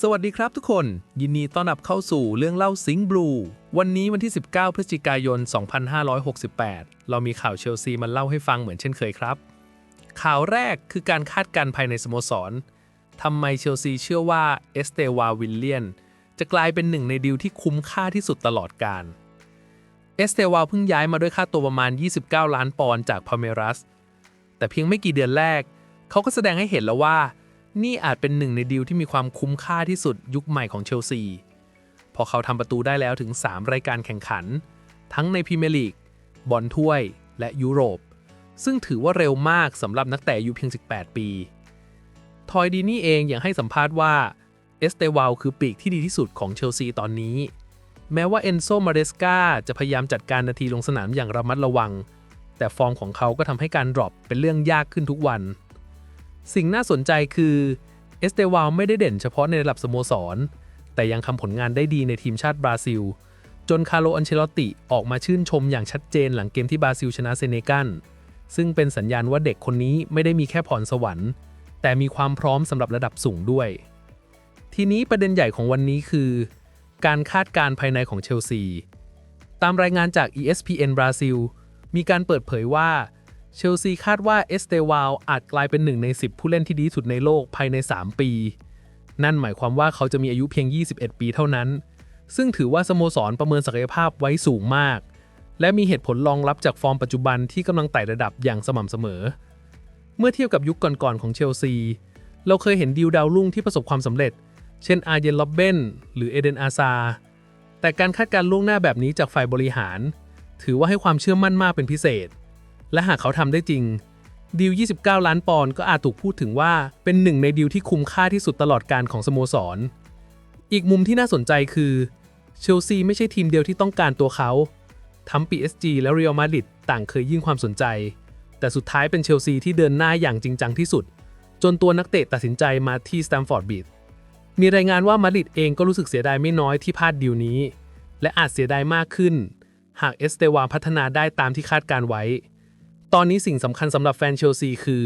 สวัสดีครับทุกคน ยินดีต้อนรับเข้าสู่เรื่องเล่าซิง k ์บลูวันนี้วันที่ 19 พฤศจิกายน 2568 เรามีข่าวเชลซีมาเล่าให้ฟังเหมือนเช่นเคยครับ ข่าวแรกคือการคาดการณ์ภายในสโมสรทำไมเชลซีเชื่อว่าเอสเตวาวิลเลียน จะกลายเป็นหนึ่งในดีลที่คุ้มค่าที่สุดตลอดการเอสเตวาเพิ่งย้ายมาด้วยค่าตัวประมาณ 29 ล้านปอนด์จากพาเมรัสแต่เพียงไม่กี่เดือนแรก เขาก็แสดงให้เห็นแล้วว่า นี่อาจเป็นหนึ่งในดีลที่มีความคุ้มค่าที่สุดยุคใหม่ของเชลซี พอเขาทำประตูได้แล้วถึง 3 รายการแข่งขัน ทั้งในพรีเมียร์ลีก บอลถ้วย และยุโรป ซึ่งถือว่าเร็วมากสำหรับนักเตะอายุเพียง 18 ปี ทอยดีนี่เองยังให้สัมภาษณ์ว่า เอสเตวาลคือปีกที่ดีที่สุดของเชลซีตอนนี้ แม้ว่าเอนโซมาเรสกาจะพยายามจัดการนาทีลงสนามอย่างระมัดระวัง แต่ฟอร์มของเขาก็ทำให้การดรอปเป็นเรื่องยากขึ้นทุกวัน สิ่งน่าสนใจคือเอสเตวาลไม่ได้เด่นเฉพาะในระดับสโมสร แต่ยังทำผลงานได้ดีในทีมชาติบราซิล จนคาร์โลอันเชลติออกมาชื่นชมอย่างชัดเจนหลังเกมที่บราซิลชนะเซเนกัลซึ่งเป็นสัญญาณว่าเด็กคนนี้ไม่ได้มีแค่พรสวรรค์ แต่มีความพร้อมสำหรับระดับสูงด้วย ทีนี้ประเด็นใหญ่ของวันนี้คือ การคาดการณ์ภายในของเชลซี ตามรายงานจาก ESPN บราซิลมีการเปิดเผยว่า เชลซีคาดว่าเอสเตวาลอาจกลายเป็นหนึ่งใน 10 ผู้เล่นที่ดีที่สุดในโลกภายใน 3 ปี นั่นหมายความว่าเขาจะมีอายุเพียง 21 ปีเท่านั้น ซึ่งถือว่าสโมสรประเมินศักยภาพไว้สูงมาก และมีเหตุผลรองรับจากฟอร์มปัจจุบันที่กำลังไต่ระดับอย่างสม่ำเสมอ เมื่อเทียบกับยุคก่อนๆของเชลซี เราเคยเห็นดีลดาวรุ่งที่ประสบความสำเร็จ เช่นอาร์เยนล็อบเบนหรือเอเดนอาซา แต่การคาดการ์ล่วงหน้าแบบนี้จากฝ่ายบริหาร ถือว่าให้ความเชื่อมั่นมากเป็นพิเศษ และหากเขาทำได้จริง ดีล 29 ล้านปอนด์ก็อาจถูกพูดถึงว่าเป็นหนึ่งในดีลที่คุ้มค่าที่สุดตลอดการของสโมสร อีกมุมที่น่าสนใจคือ เชลซีไม่ใช่ทีมเดียวที่ต้องการตัวเขาทั้ง PSG และเรอัลมาดริดต่างเคยยิ่งความสนใจ แต่สุดท้ายเป็นเชลซีที่เดินหน้าอย่างจริงจังที่สุด จนตัวนักเตะตัดสินใจมาที่สแตมฟอร์ดบีดมีรายงานว่ามาดริดเองก็รู้สึกเสียดายไม่น้อยที่พลาดดีลนี้ และอาจเสียดายมากขึ้น หากเอสเตวาพัฒนาได้ตามที่คาดการไว้ ตอนนี้สิ่งสำคัญสำหรับแฟนเชลซีคือ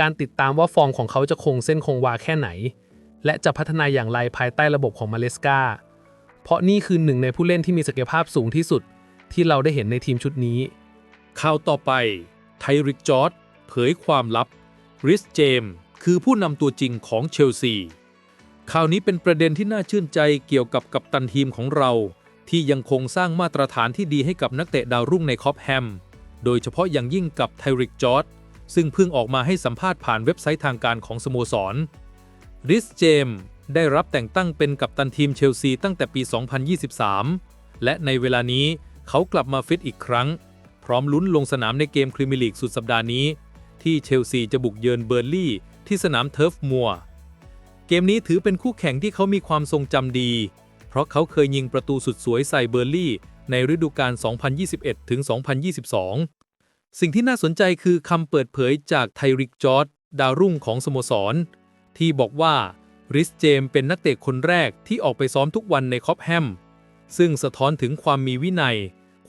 การติดตามว่าฟอร์มของเขาจะคงเส้นคงวาแค่ไหน และจะพัฒนาอย่างไรภายใต้ระบบของมาเลสกาเพราะนี่คือหนึ่งในผู้เล่นที่มีศักยภาพสูงที่สุด ที่เราได้เห็นในทีมชุดนี้ข่าวต่อไป ไทริกจอร์ดเผยความลับริสเจมส์คือผู้นำตัวจริงของเชลซีข่าวนี้เป็นประเด็นที่น่าชื่นใจเกี่ยวกับกัปตันทีมของเรา ที่ยังคงสร้างมาตรฐานที่ดีให้กับนักเตะดาวรุ่งในคอปแฮม โดยเฉพาะอย่างยิ่งกับไทริกจอร์ดซึ่งเพิ่งออกมาให้สัมภาษณ์ผ่านเว็บไซต์ทางการของสโมสรริสเจมได้รับแต่งตั้งเป็นกัปตันทีมเชลซีตั้งแต่ปี 2023 และในเวลานี้เขากลับมาฟิตอีกครั้ง พร้อมลุ้นลงสนามในเกมพรีเมียร์ลีกสุดสัปดาห์นี้ ที่เชลซีจะบุกเยือนเบอร์ลี่ ที่สนามเทิร์ฟมัว เกมนี้ถือเป็นคู่แข่งที่เขามีความทรงจำดี เพราะเขาเคยยิงประตูสุดสวยใส่เบอร์ลี่ ในฤดูกาล 2021 ถึง 2022 สิ่งที่น่าสนใจคือคำเปิดเผยจากไทริกจอร์ดดาวรุ่งของสโมสร ที่บอกว่าริสเจมเป็นนักเตะคนแรกที่ออกไปซ้อมทุกวันในคอปแฮม ซึ่งสะท้อนถึงความมีวินัย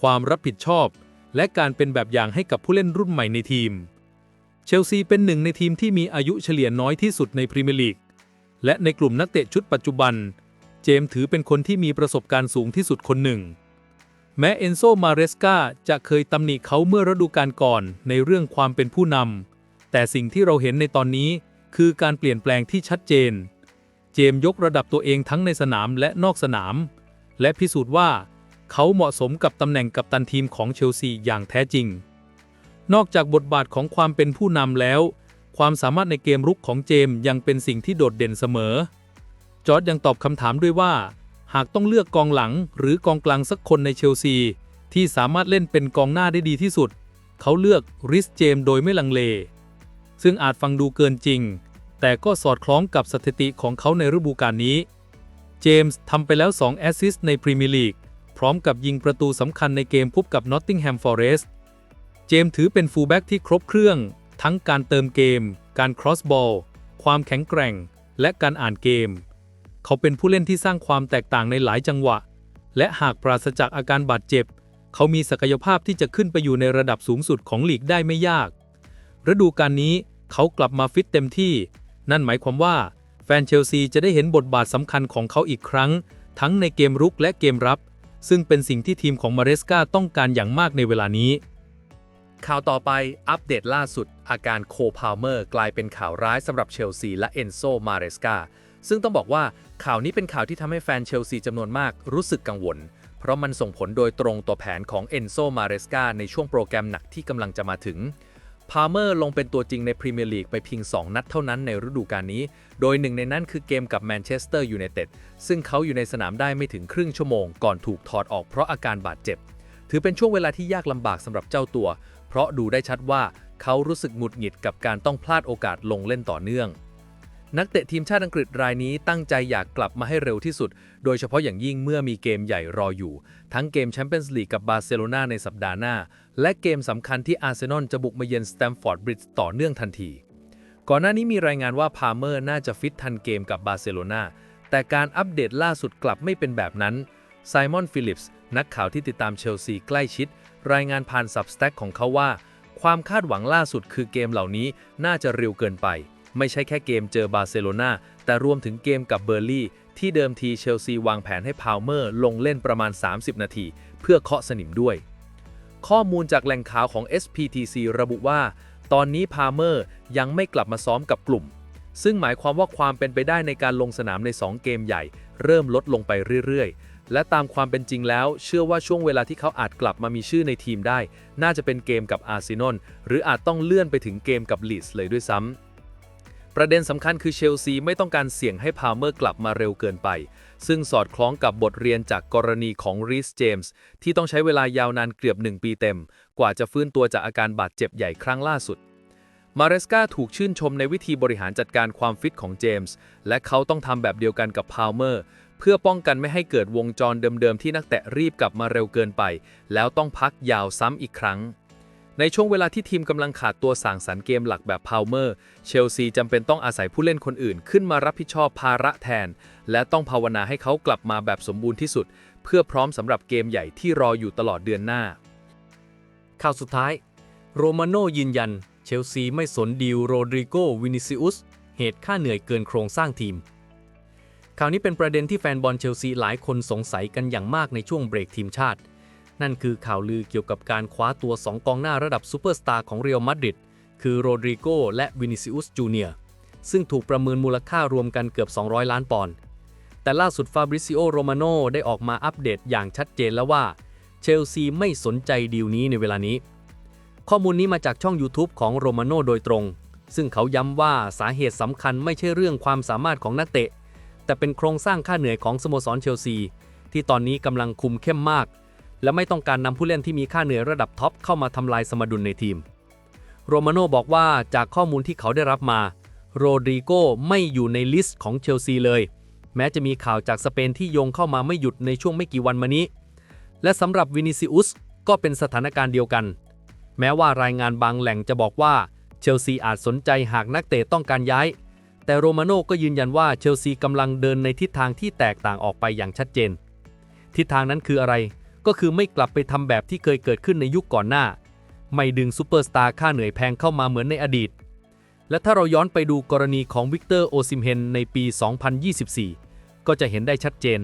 ความรับผิดชอบ และการเป็นแบบอย่างให้กับผู้เล่นรุ่นใหม่ในทีม เชลซีเป็นหนึ่งในทีมที่มีอายุเฉลี่ยน้อยที่สุดในพรีเมียร์ลีก และในกลุ่มนักเตะชุดปัจจุบัน เจมส์ถือเป็นคนที่มีประสบการณ์สูงที่สุดคนหนึ่ง แม้เอนโซมาเรสกาจะเคยตำหนิเขาเมื่อฤดูกาลก่อนในเรื่องความเป็นผู้นำ แต่สิ่งที่เราเห็นในตอนนี้คือการเปลี่ยนแปลงที่ชัดเจน เจมยกระดับตัวเองทั้งในสนามและนอกสนาม และพิสูจน์ว่า เขาเหมาะสมกับตำแหน่งกัปตันทีมของเชลซีอย่างแท้จริง นอกจากบทบาทของความเป็นผู้นำแล้ว ความสามารถในเกมรุกของเจมยังเป็นสิ่งที่โดดเด่นเสมอ จอร์ดยังตอบคำถามด้วยว่า หากต้องเลือกกองหลังหรือกองกลางสักคนในเชลซี ที่สามารถเล่นเป็นกองหน้าได้ดีที่สุด เขาเลือกริสเจมโดยไม่ลังเล ซึ่งอาจฟังดูเกินจริง แต่ก็สอดคล้องกับสถิติของเขาในฤดูกาลนี้ เจมส์ทำไปแล้ว 2 แอสซิสต์ในพรีเมียร์ลีก พร้อมกับยิงประตูสำคัญในเกมพบกับนอตติงแฮมฟอร์เรสต์เจมส์ถือเป็นฟูลแบ็กที่ครบเครื่อง ทั้งการเติมเกม การครอสบอล ความแข็งแกร่ง และการอ่านเกม เขาเป็นผู้เล่นที่สร้างความแตกต่างในหลายจังหวะ และหากปราศจากอาการบาดเจ็บ เขามีศักยภาพที่จะขึ้นไปอยู่ในระดับสูงสุดของลีกได้ไม่ยาก ฤดูกาลนี้เขากลับมาฟิตเต็มที่ นั่นหมายความว่าแแฟนเชลซีจะได้เห็นบทบาทสำคัญของเขาอีกครั้ง ทั้งในเกมรุกและเกมรับ ซึ่งเป็นสิ่งที่ทีมของมาเรสกาต้องการอย่างมากในเวลานี้ข่าวต่อไปอัปเดตล่าสุด อาการโคพาวเมอร์ กลายเป็นข่าวร้ายสำหรับเชลซีและเอนโซมาเรสกา ซึ่งต้องบอกว่าข่าวนี้เป็นข่าวที่ทำให้แฟนเชลซีจำนวนมากรู้สึกกังวล เพราะมันส่งผลโดยตรงต่อแผนของเอนโซมาเรสกาในช่วงโปรแกรมหนักที่กำลังจะมาถึงพาเมอร์ลงเป็นตัวจริงในพรีเมียร์ลีกไปเพียง 2 นัดเท่านั้นในฤดูกาลนี้ โดยหนึ่งในนั้นคือเกมกับแมนเชสเตอร์ยูไนเต็ดซึ่งเขาอยู่ในสนามได้ไม่ถึงครึ่งชั่วโมงก่อนถูกถอดออกเพราะอาการบาดเจ็บ ถือเป็นช่วงเวลาที่ยากลำบากสำหรับเจ้าตัว เพราะดูได้ชัดว่าเขารู้สึกหงุดหงิดกับการต้องพลาดโอกาสลงเล่นต่อเนื่อง นักเตะทีมชาติอังกฤษรายนี้ตั้งใจอยากกลับมาให้เร็วที่สุด โดยเฉพาะอย่างยิ่งเมื่อมีเกมใหญ่รออยู่ ทั้งเกมแชมเปี้ยนส์ลีกกับบาร์เซโลนาในสัปดาห์หน้า และเกมสำคัญที่อาร์เซนอลจะบุกมาเยือนสแตมฟอร์ดบริดจ์ต่อเนื่องทันที ก่อนหน้านี้มีรายงานว่าพาเมอร์น่าจะฟิตทันเกมกับบาร์เซโลนาแต่การอัปเดตล่าสุดกลับไม่เป็นแบบนั้นไซมอนฟิลิปส์นักข่าวที่ติดตามเชลซีใกล้ชิด รายงานผ่านซับสแต็กของเขาว่า ความคาดหวังล่าสุดคือเกมเหล่านี้น่าจะเร็วเกินไป ไม่ใช่แค่เกมเจอบาร์เซโลนาแต่รวมถึงเกมกับเบอร์ลี่ ที่เดิมทีเชลซีวางแผนให้พาวเมอร์ลงเล่นประมาณ 30 นาที เพื่อเคาะสนิมด้วย ข้อมูลจากแหล่งข่าวของ SPTC ระบุว่า ตอนนี้พาเมอร์ยังไม่กลับมาซ้อมกับกลุ่ม ซึ่งหมายความว่าความเป็นไปได้ในการลงสนามใน 2 เกมใหญ่ เริ่มลดลงไปเรื่อยๆ และตามความเป็นจริงแล้ว เชื่อว่าช่วงเวลาที่เขาอาจกลับมามีชื่อในทีมได้ น่าจะเป็นเกมกับอาร์เซนอลหรืออาจต้องเลื่อนไปถึงเกมกับลีสเลยด้วยซ้ำ ประเด็นสำคัญคือเชลซีไม่ต้องการเสี่ยงให้พาเมอร์กลับมาเร็วเกินไป ซึ่งสอดคล้องกับบทเรียนจากกรณีของรีสเจมส์ที่ต้องใช้เวลายาวนานเกือบ 1 ปีเต็ม กว่าจะฟื้นตัวจากอาการบาดเจ็บใหญ่ครั้งล่าสุด มาเรสกาถูกชื่นชมในวิธีบริหารจัดการความฟิตของเจมส์และเขาต้องทำแบบเดียวกันกับพาวเมอร์เพื่อป้องกันไม่ให้เกิดวงจรเดิมๆที่นักเตะรีบกลับมาเร็วเกินไป แล้วต้องพักยาวซ้ำอีกครั้ง ในช่วงเวลาที่ทีมกำลังขาดตัวสั่งสรรค์เกมหลักแบบพาวเมอร์ เชลซีจำเป็นต้องอาศัยผู้เล่นคนอื่นขึ้นมารับผิดชอบภาระแทน และต้องภาวนาให้เขากลับมาแบบสมบูรณ์ที่สุด เพื่อพร้อมสำหรับเกมใหญ่ที่รออยู่ตลอดเดือนหน้า ข่าวสุดท้าย โรมาโน่ยืนยัน เชลซีไม่สนดีลโรดริโกวินิซิอุสเหตุค่าเหนื่อยเกินโครงสร้างทีมข่าวนี้เป็นประเด็นที่แฟนบอลเชลซีหลายคนสงสัยกันอย่างมากในช่วงเบรกทีมชาติ นั่นคือข่าวลือเกี่ยวกับการคว้าตัว 2 กองหน้าระดับซูเปอร์สตาร์ของเรอัลมาดริดคือโรดริโกและวินิซิอุสจูเนียร์ซึ่งถูกประเมินมูลค่ารวมกันเกือบ 200 ล้านปอนด์แต่ล่าสุดฟาบริซิโอโรมาโนได้ออกมาอัปเดตอย่างชัดเจนแล้วว่า เชลซีไม่สนใจดีลนี้ในเวลานี้ ข้อมูลนี้มาจากช่อง YouTube ของโรมาโนโดยตรง ซึ่งเขาย้ำว่าสาเหตุสำคัญไม่ใช่เรื่องความสามารถของนักเตะ แต่เป็นโครงสร้างค่าเหนื่อยของสโมสรเชลซี ที่ตอนนี้กำลังคุมเข้มมาก และไม่ต้องการนำผู้เล่นที่มีค่าเหนื่อยระดับท็อปเข้ามาทำลายสมดุลในทีม โรมาโนบอกว่าจากข้อมูลที่เขาได้รับมา โรดริโกไม่อยู่ในลิสต์ของเชลซีเลย แม้จะมีข่าวจากสเปนที่โยงเข้ามาไม่หยุดในช่วงไม่กี่วันมานี้ และสำหรับวินิซิอุสก็เป็นสถานการณ์เดียวกัน แม้ว่ารายงานบางแหล่งจะบอกว่าเชลซีอาจสนใจหากนักเตะต้องการย้าย แต่โรมาโน่ก็ยืนยันว่าเชลซีกำลังเดินในทิศทางที่แตกต่างออกไปอย่างชัดเจน ทิศทางนั้นคืออะไร ก็คือไม่กลับไปทำแบบที่เคยเกิดขึ้นในยุคก่อนหน้า ไม่ดึงซูเปอร์สตาร์ค่าเหนื่อยแพงเข้ามาเหมือนในอดีต และถ้าเราย้อนไปดูกรณีของวิกเตอร์โอซิมเฮนในปี 2024 ก็จะเห็นได้ชัดเจน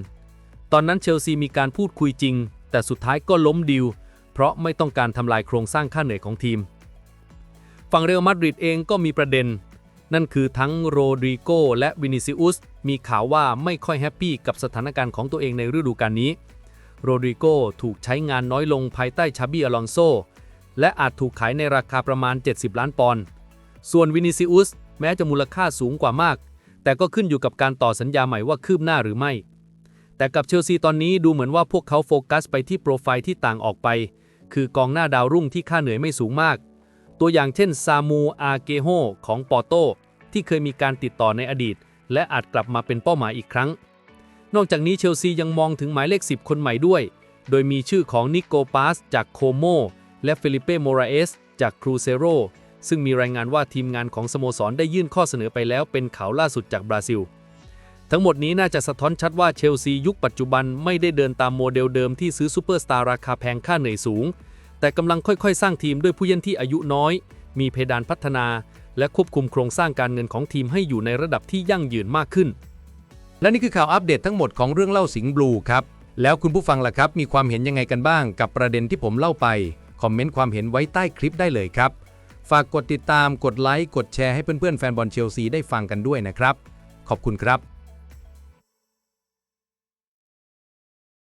ตอนนั้นเชลซีมีการพูดคุยจริง แต่สุดท้ายก็ล้มดีลเพราะไม่ต้องการทำลายโครงสร้างค่าเหนื่อยของทีม ฝั่งเรอัลมาดริดเองก็มีประเด็น นั่นคือทั้งโรดริโกและวินิซิอุสมีข่าวว่าไม่ค่อยแฮปปี้กับสถานการณ์ของตัวเองในฤดูกาลนี้ โรดริโกถูกใช้งานน้อยลงภายใต้ชาบีอลอนโซ และอาจถูกขายในราคาประมาณ 70 ล้านปอนด์ ส่วนวินิซิอุสแม้จะมูลค่าสูงกว่ามาก แต่ก็ขึ้นอยู่กับการต่อสัญญาใหม่ว่าคืบหน้าหรือไม่ แต่กับเชลซีตอนนี้ดูเหมือนว่าพวกเขาโฟกัสไปที่โปรไฟล์ที่ต่างออกไป คือกองหน้าดาวรุ่งที่ค่าเหนื่อยไม่สูงมาก ตัวอย่างเช่นซามูอาเกโฮของปอร์โตที่เคยมีการติดต่อในอดีต และอาจกลับมาเป็นเป้าหมายอีกครั้ง นอกจากนี้เชลซียังมองถึงหมายเลข 10 คนใหม่ด้วย โดยมีชื่อของนิโกปาสจากโคโม และเฟลิเป้โมราเอสจากครูเซโรซึ่งมีรายงานว่าทีมงานของสโมสรได้ยื่นข้อเสนอไปแล้วเป็นข่าวล่าสุดจากบราซิล ทั้งหมดนี้น่าจะสะท้อนชัดว่าเชลซียุคปัจจุบันไม่ได้เดินตามโมเดลเดิมที่ซื้อซูเปอร์สตาร์ราคาแพงค่าเหนื่อยสูง แต่กำลังค่อยๆ สร้างทีมด้วยผู้เล่นที่อายุน้อย มีเพดานพัฒนา และควบคุมโครงสร้างการเงินของทีมให้อยู่ในระดับที่ยั่งยืนมากขึ้น และนี่คือข่าวอัปเดตทั้งหมดของเรื่องเล่าสิงห์บลูครับ แล้วคุณผู้ฟังล่ะครับ มีความเห็นยังไงกันบ้าง กับประเด็นที่ผมเล่าไป คอมเมนต์ความเห็นไว้ใต้คลิปได้เลยครับ ฝากกดติดตาม กดไลค์ กดแชร์ให้เพื่อนๆแฟนบอลเชลซีได้ฟังกันด้วยนะครับ ขอบคุณครับ